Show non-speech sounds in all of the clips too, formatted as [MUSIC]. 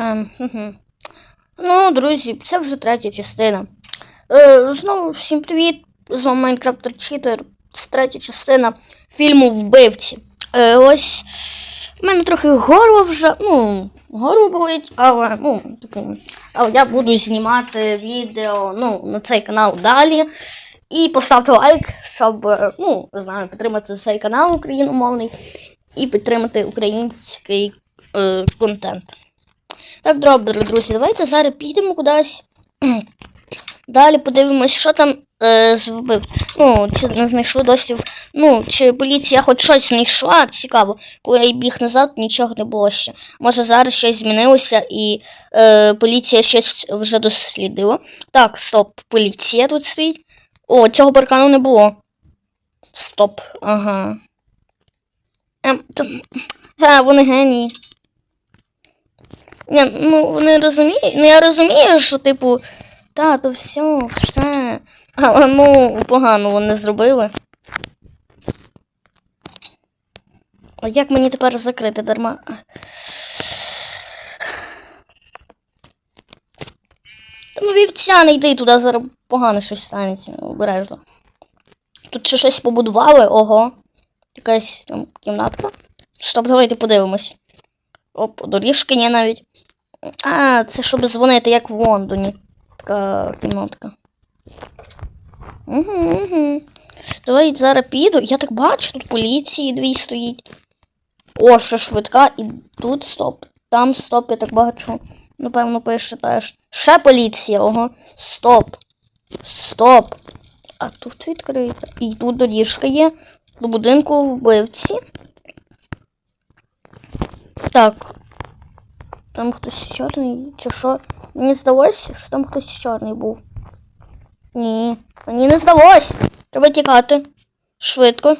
Ем. Ну, друзі, це вже третя частина. Е, знову всім привіт! З вами Майнкрафтер Читер. Це третя частина фільму Вбивці. Е, ось в мене трохи горло вже, ну, горло болить, але, ну, типу, але я буду знімати відео ну, на цей канал далі. І поставте лайк, щоб, е, ну, знаю, підтримати цей канал україномовний і підтримати український е, контент. Так, добре, друзі, давайте зараз підемо кудись. [CLEARS THROAT] Далі подивимось, що там е, з. Ну, чи не знайшли досі. Ну, чи поліція хоч щось знайшла, цікаво. Коли я біг назад, нічого не було ще. Може зараз щось змінилося і е, поліція щось вже дослідила. Так, стоп, поліція тут стоїть. О, цього паркану не було. Стоп, ага. Ем, там... Га, вони генії. Ні, ну вони розуміють. Ну я розумію, що, типу, та, то все, все. Але ну, погано вони зробили. А як мені тепер закрити дарма? Та ну вівця не йди туди, зараз погано щось станеться, обережно. Тут ще щось побудували, ого. Якась там кімнатка. Стоп, давайте подивимось. Оп, доріжки є навіть. А, це щоб дзвонити, як в Лондоні. Така кімнатка. Угу, угу. Давай зараз піду. Я так бачу, тут поліції дві стоїть. О, ще швидка, і тут стоп. Там стоп, я так бачу. Напевно, пише теж. Ще поліція, ого. Стоп. Стоп. А тут відкрито. І тут доріжка є. До будинку вбивці. Так. Там хтось чорний, чи що? Мені здалося, що там хтось чорний був. Ні, мені не здалось. Треба тікати. Швидко.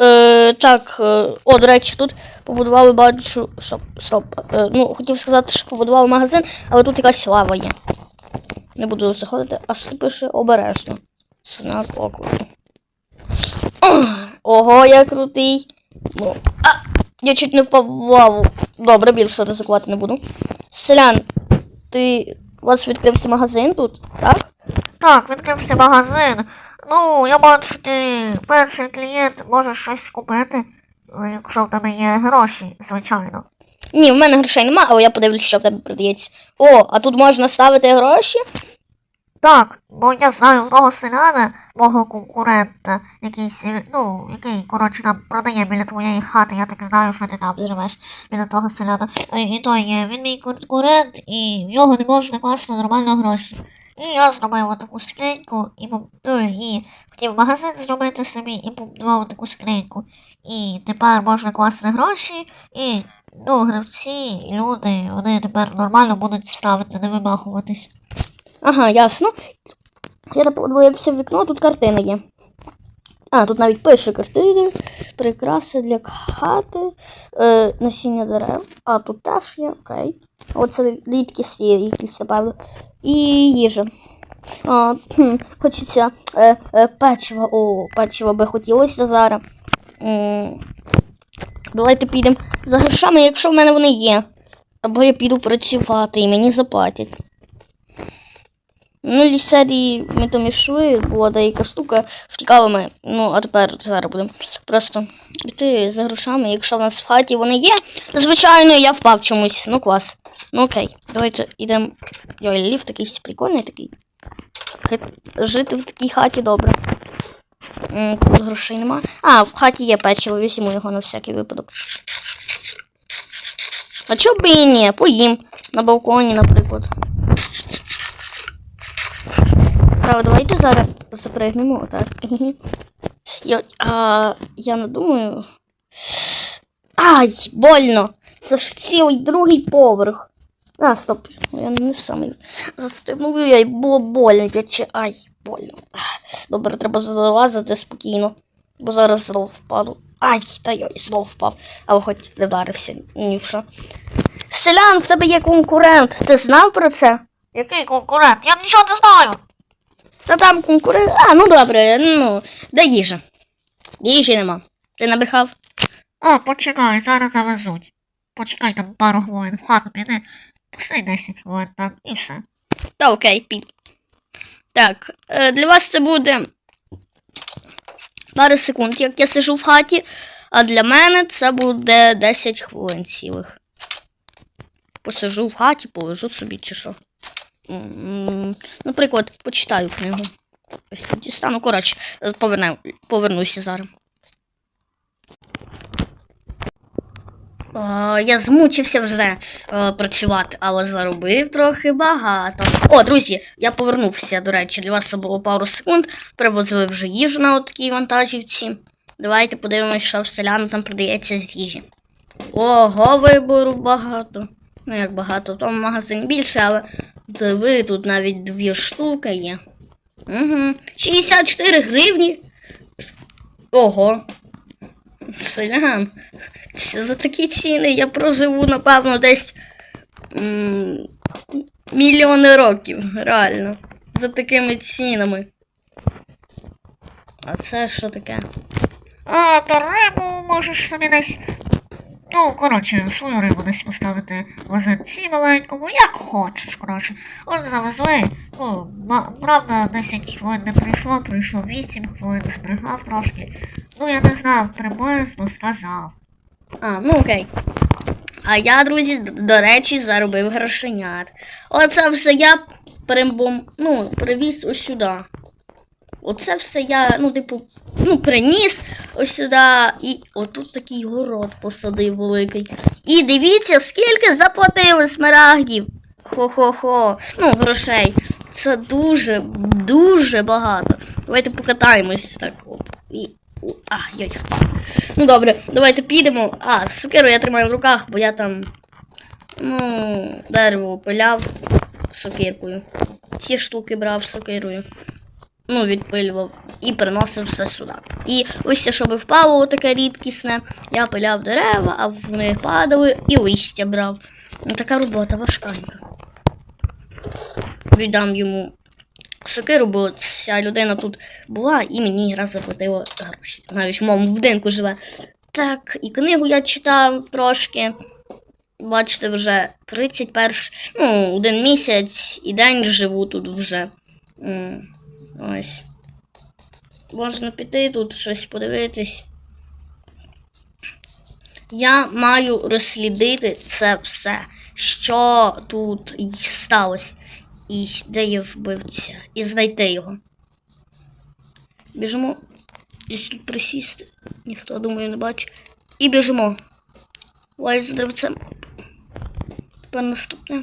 Е, так, е, о, до речі, тут побудували бачу. Стоп, стоп. Е, ну, хотів сказати, що побудували магазин, але тут якась лава є. Не буду заходити, а що пише обережно. Знак оклику. Ого, я крутий. Ну, а, я чуть не впав в лаву. Добре, більше ризикувати не буду. Селян, ти. У вас відкрився магазин тут, так? Так, відкрився магазин. Ну, я бачу, ти перший клієнт може щось купити, е, якщо в тебе є гроші, звичайно. Ні, в мене грошей нема, але я подивлюсь, що в тебе продається. О, а тут можна ставити гроші? Так, бо я знаю в того селяна, мого конкурента, якийсь, е, ну, який, коротше, там продає біля твоєї хати, я так знаю, що ти там живеш біля того селяна. Е, І той, е, він мій конкурент, і в нього не можна класти нормально гроші. І я зробив таку скриньку, і, ну, і хотів магазин зробити собі, і побудував таку скриньку. І тепер можна класти гроші, і ну, гравці, люди, вони тепер нормально будуть ставити, не вимахуватись. Ага, ясно. Я подивився в вікно, тут картина є. А, тут навіть пише картини, прикраси для хати, е, насіння дерев. А тут теж є, окей. Оце рідкісті якісь, напевно. І їжа. А, хм, хочеться е, е, печива. О, печива би хотілося зараз. М, Давайте підемо за грошами, якщо в мене вони є. Або я піду працювати і мені заплатять. Ну, серії ми там йшли, була деяка штука, втікали ми. Ну, а тепер зараз будемо просто йти за грошами. Якщо в нас в хаті вони є, звичайно, я впав чомусь. Ну, клас. Ну окей, давайте йдемо. Йой, ліфт такий прикольний такий. Жити в такій хаті добре. Тут грошей нема. А, в хаті є печиво, візьму його на всякий випадок. А чого б і ні? Поїм. На балконі, наприклад. Правда, давайте зараз запригнемо, так. [LAUGHS] Я, а, я не думаю. Ай, больно! Це ж цілий другий поверх. А, стоп. Я не самий. Застигнув я було больно. Чи... Ай, больно. Добре, треба залазити спокійно. Бо зараз знов впаду. Ай, та я і знов впав. Але хоч не вдарився ні що. Селян, в тебе є конкурент. Ти знав про це? Який конкурент? Я нічого не знаю. Та там конкурент. А, ну добре, ну, де їжа? Їжі нема. Ти набрехав? О, почекай, зараз завезуть. Почекай там пару хвилин, в хату піди. Пусти 10 хвилин, так, і все. Та окей, піду. Так, е, для вас це буде пару секунд, як я сижу в хаті, а для мене це буде 10 хвилин цілих. Посижу в хаті, полежу собі чи що. Наприклад, почитаю книгу. Ось тут дістану. Коротше, поверну, повернуся зараз. Я змучився вже працювати, але заробив трохи багато. О, друзі, я повернувся, до речі, для вас це було пару секунд. Привозили вже їжу на такій вантажівці. Давайте подивимось, що в селян там продається з їжі. Ого, вибору багато. Ну, як багато, в тому магазині більше, але диви, тут навіть дві штуки є. Угу. 64 гривні. Ого. Селян. За такі ціни я проживу, напевно, десь м, мільйони років, реально. За такими цінами. А це що таке? А, то рибу можеш собі десь. Ну, коротше, свою рибу десь поставити в озерці маленькому, як хочеш, коротше. От завезли. Ну, правда, 10 хвилин не прийшло, прийшло 8 хвилин, збрехав трошки. Ну, я не знав, приблизно сказав. А, ну окей. А я, друзі, до речі, заробив грошенят. Оце все я примбом, ну, привіз ось сюди. Оце все я, ну, типу, ну, приніс ось сюди. І отут такий город посадив великий. І дивіться, скільки заплатили смарагдів. Хо-хо-хо. Ну, грошей. Це дуже, дуже багато. Давайте покатаємось так. Оп. І. А, йой. Ну добре, давайте підемо. А, сукеру я тримаю в руках, бо я там. Ну, дерево пиляв сокиркою. Ці штуки брав сокирою. Ну, відпилював і приносив все сюди. І ось це, щоб впало таке рідкісне, я пиляв дерева, а вони падали і листя брав. Ну, така робота важканька. Віддам йому сокиру, бо ця людина тут була і мені раз заплатила гроші. Навіть в моєму будинку живе. Так, і книгу я читав трошки. Бачите, вже 31, ну, один місяць і день живу тут вже. Ось. Можна піти тут щось подивитись. Я маю розслідити це все, що тут сталося, і де є вбивця, і знайти його. Біжимо. Десь тут присісти. Ніхто, думаю, не бачить. І біжимо. Ой, за деревцем. Тепер наступне.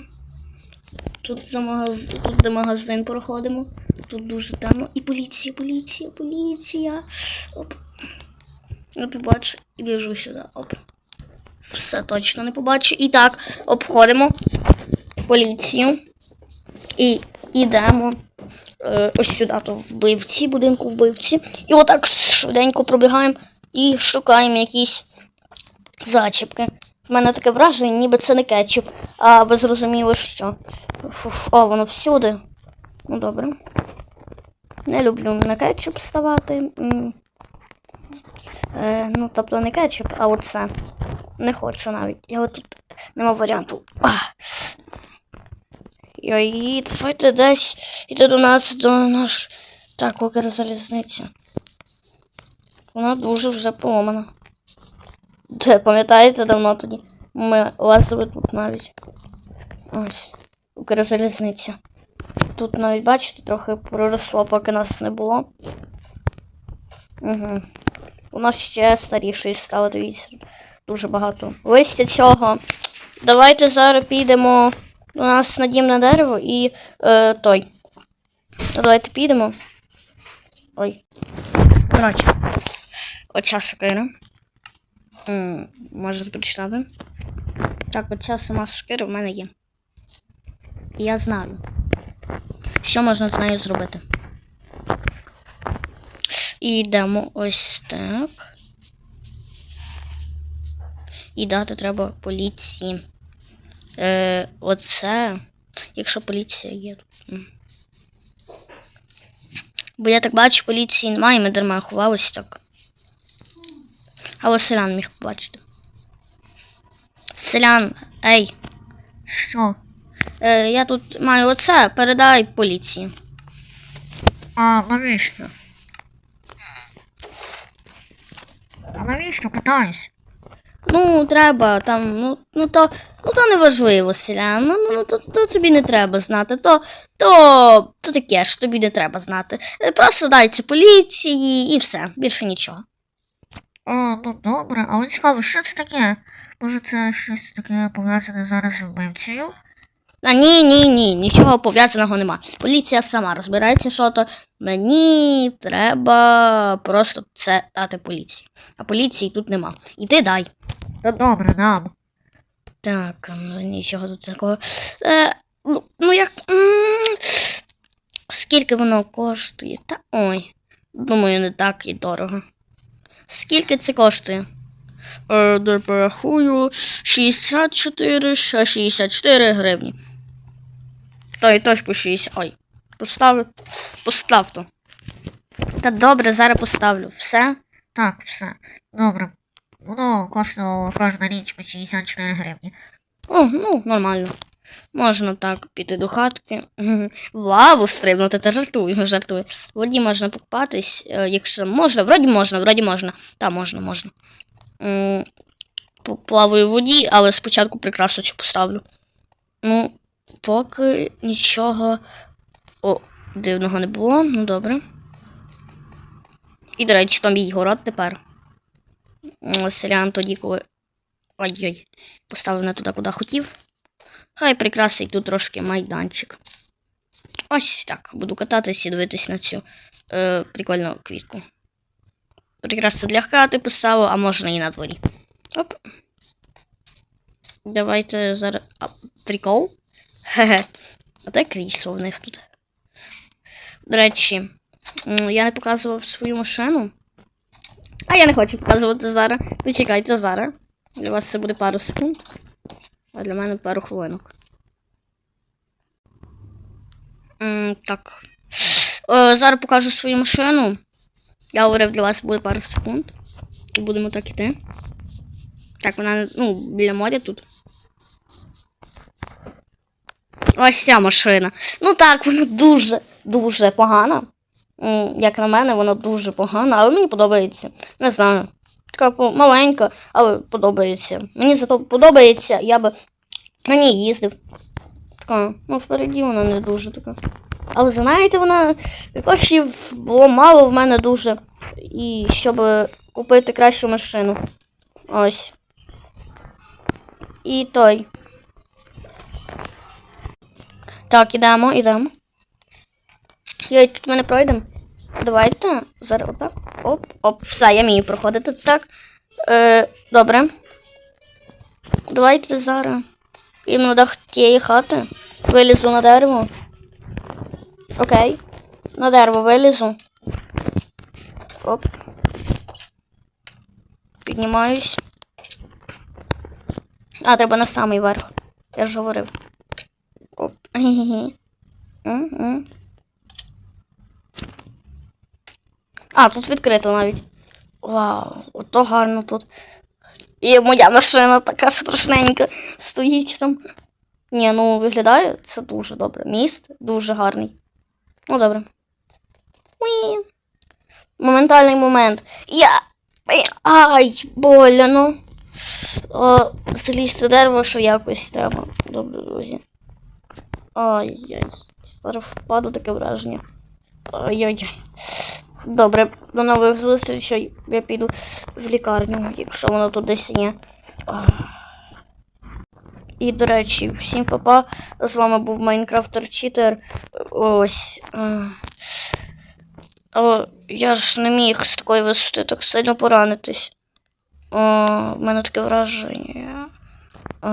Тут за магаз... тут де магазин проходимо. Тут дуже темно. І поліція, поліція, поліція. Оп. Не побачу і біжу сюди. Оп. Все точно не побачу. І так, обходимо поліцію. І йдемо е, ось сюди, то вбивці, будинку вбивці. І отак швиденько пробігаємо і шукаємо якісь зачіпки. У мене таке враження, ніби це не кетчуп, а ви зрозуміли, що. Фуф, о, воно всюди. Ну добре. Не люблю на кетчуп ставати. Е, ну, тобто не кетчуп, а оце. Не хочу навіть. Я отут нема варіанту. І давайте десь іде до нас до наш. Так, Укрзалізниця. Вона дуже вже поломана. Де, пам'ятаєте давно тоді? Ми лазили тут навіть. Ось. Укрзалізниця. Тут навіть, бачите, трохи проросло, поки нас не було. Угу. У нас ще старіший стало, дивіться. Дуже багато. Листя цього. Давайте зараз підемо у нас надімне дерево і е, той. Давайте підемо. Ой. Коротше. Оця сокира. М, Можете прочитати. Так, оця сама сокира в мене є. Я знаю, що можна з нею зробити. І йдемо ось так. І дати треба поліції. Е, оце. Якщо поліція є тут. Бо я так бачу, поліції немає, ми дарма ховалися так. Але селян міг побачити. Селян, ей, Що? Е, я тут маю оце, передай поліції. А навіщо? А навіщо питаюсь? Ну, треба там, ну, ну то, ну то не важливо, селян. Ну, ну, ну то, то тобі не треба знати. То, то, то таке ж тобі не треба знати. Е, Просто дай це поліції і все, більше нічого. А, ну добре, але цікаво, що це таке? Може це щось таке пов'язане зараз з вбивцею? А ні, ні, ні, нічого пов'язаного нема. Поліція сама розбирається, що то. Мені треба просто це дати поліції. А поліції тут нема. І ти дай. Та добре, дам. Так, ну, нічого тут такого. Е, ну, ну як. Скільки воно коштує? Та ой. Думаю, не так і дорого. Скільки це коштує? Е, де порахую 64, ще 64 гривні. То і теж по 60. Ой. Поставлю. Постав то. Та добре, зараз поставлю. Все. Так, все. Добре. Воно коштувало кожна річ по 64 гривні. О, ну, нормально. Можна так піти до хатки. Мгм. В Лаву стрибнути, та жартую, жартую. Воді можна покупатись, е, якщо можна, вроді можна, вроді можна. Та можна, можна. М, Плаваю в воді, але спочатку прикрасу цю поставлю. Ну, поки нічого о, дивного не було, ну добре. І, до речі, там мій город тепер. Селян тоді, коли. Ой-ой, поставив не туди, куди хотів. Хай прикрасить тут трошки майданчик. Ось так. Буду кататись і дивитись на цю е, прикольну квітку. Прикраси для хати писало, а можна і на дворі. Оп. Давайте зараз. А, прикол. Хе-хе. А де крісло в них тут? До речі, я не показував свою машину. А я не хочу показувати зараз. Почекайте зараз. Для вас це буде пару секунд. А для мене пару хвилинок. М, так. Е, зараз покажу свою машину. Я говорив, для вас буде пару секунд. І будемо так іти. Так, вона ну, біля моря тут. Ось ця машина. Ну так, вона дуже, дуже погана. Як на мене, вона дуже погана, але мені подобається. Не знаю. Така маленька, але подобається. Мені зато подобається, я би на ній їздив. Така, ну, впереді вона не дуже така. Але знаєте, вона коштів було мало в мене дуже. І щоб купити кращу машину. Ось. І той. Так, ідемо, ідемо. Йой, тут ми не пройдемо. Давайте. Зараз отак. Оп, оп, все, я вмію проходити так. Е, добре. Давайте зараз. На дах тієї хати. Вилізу на дерево. Окей. На дерево вилізу. Оп. Піднімаюсь. А, треба на самий верх. Я ж говорив. А, тут відкрито навіть. Вау, ото гарно тут. І моя машина така страшненька стоїть там. Ні, ну виглядає це дуже добре. Міст дуже гарний. Ну, добре. Уі. Моментальний момент. Я. Ай, боляно. О, злізти дерево, що якось треба. Добре, друзі. Ай-яй. Зараз впаду таке враження. Ай-яй. Добре, до нових зустрічей. Я піду в лікарню, якщо воно тут десь є. І, до речі, всім папа. З вами був Майнкрафтер Читер. Ось. Але я ж не міг з такої висоти так сильно поранитись. О, в мене таке враження. О.